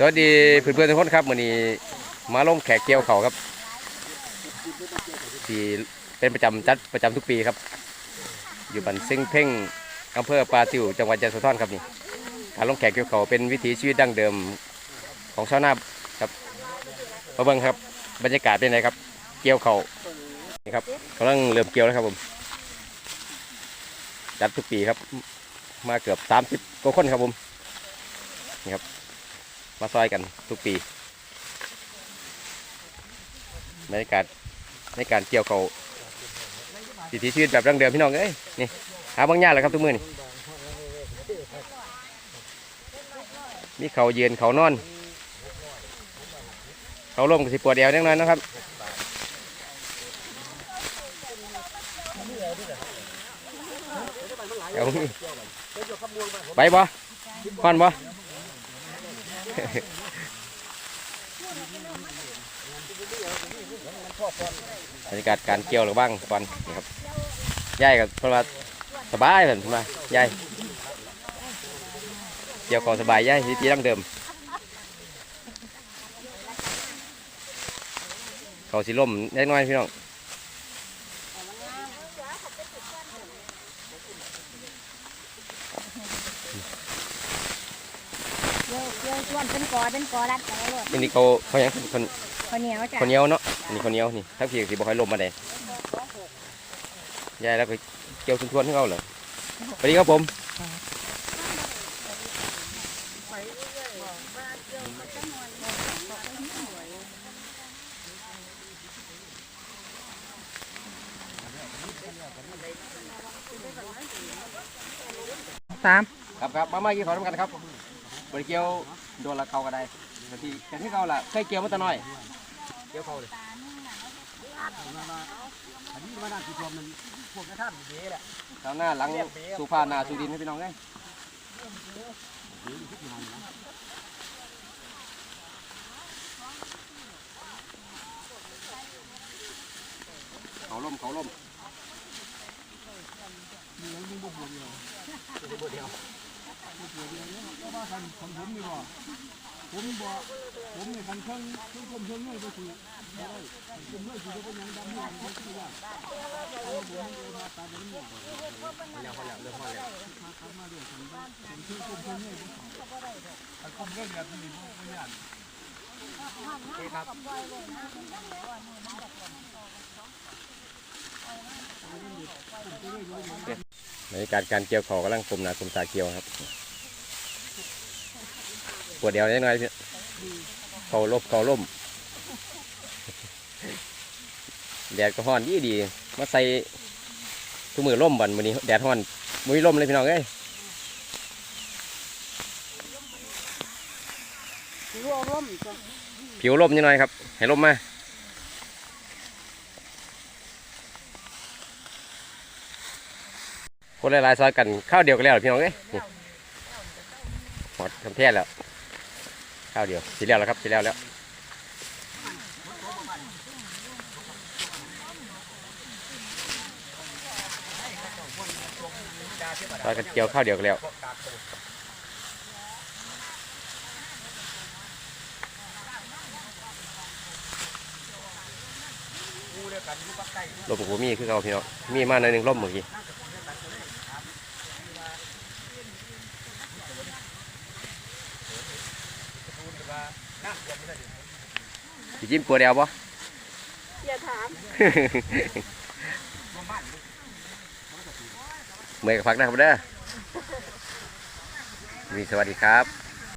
สวัสดีเพื่อนๆทุกคนครับวันนี้มาลงแขกเกี่ยวเขาครับที่เป็นประจำจัดประจำทุกปีครับ อยู่บันซิงเพ่งอำเภอปาติวจังหวัดยะโสธรครับนี่การลงแขกเกี่ยวเขาเป็นวิถีชีวิตดั้งเดิมของชาวนาครับมาเบิ่งครับ บรรยากาศเป็นไงครับ เกี่ยวเขานี่ครับกำลังเริ่มเกี่ยวแล้วครับผมจัดทุกปีครับ มาเกือบ 30กว่าคนครับผมนี่ครับ มาซอยกันทุกปีบรรยากาศในการเกี่ยวเขาววิถีชีวิตแบบดั้งเดิมพี่น้องเอ้ยนี่หาบางอย่างแหละครับทุกมือนี่มีเขาเยืนเขานอน เขาล่มกับสิปวดเอวนิดหน่อยนะครับเอาไปบ่ฟันบ่ บรรยากาศการเกี่ยวหรือบ้างก่อนนะครับยายกับเพราะว่าสบายเหมือนมายายเกี่ยวขอสบายยายวิธีดั้งเดิม เขาสิล่มเล็กน้อยพี่น้อง ดี๋ยวเดี๋ยวชวนเป็นกอเป็นกอรัดไปเลยอันนี้เขาเขาหยังคนข้าวเหนียวจ้ะคนเหนียวเนาะอันนี้คนเหนียวนี่ถ้าเพียงสิบอกให้ล่มมาได้ยายแล้วก็เกี่ยวทวนๆให้เขาเหรอสวัสดีครับผมสามครับครับมามากี่ขอทำกันครับ บริเกี่ยวโดนละเขาก็ได้บางทีกันที่เขาล่ะเคยเกี่ยวมาแต่น้อย เกี่ยวเขาเลยอันนี้มานั่งติดลมมันพวกกระท่านเยอะแหละชาวหน้าหลังสูพานาสูดินให้พี่น้องเลยเขาล่มเขาล่มเพราะว่าคันของผมนี่บ่ผมบ่ผมนี่คันเครื่องเครื่องผมเครื่องนี่ก็คือได้ผมเลยคือเป็นยังดำยังก็คือว่าผมเอามาตาเป็นนี่พอแล้วพอแล้วเริ่มพอแล้วทำมาด้วยผมผมเครื่องผมเครื่องนี่ถ้าผมเรื่องแบบนี้ผมไม่ยากบ รรยากาศการเกี่ยวเขากำลังกลมหนากลมตาเกี่ยวครับปวดเดียวนิดหน่อยพี่เขาลบเขาล่มแดดก็ฮ้อนดีดี มาใส่ทุกมือล่มบันวันนี้แดดฮ้อนมุ้ยล่มเลยพี่น้องเอ้ยรวมร่มจ้ะผิวล่มนิดหน่อยครับ ให้ล่มมา คนหลายๆซอยกันข้าวเดียวกันแล้วพี่น้องเอ้ยหมดทำแท้แล้วข้าวเดียวสีแล้วแล้วครับสีแล้วแล้วซอยกันเกี่ยวข้าวเดียวกันแล้ว ลมกูมีคือเอาพี่น้องมีมาในอยหนึ่งลมเมื่อกี้สิจิ้มปัวเดียวปะอย่าถามเมื่อยกับพักนะครับเด้อมีสวัสดีครับ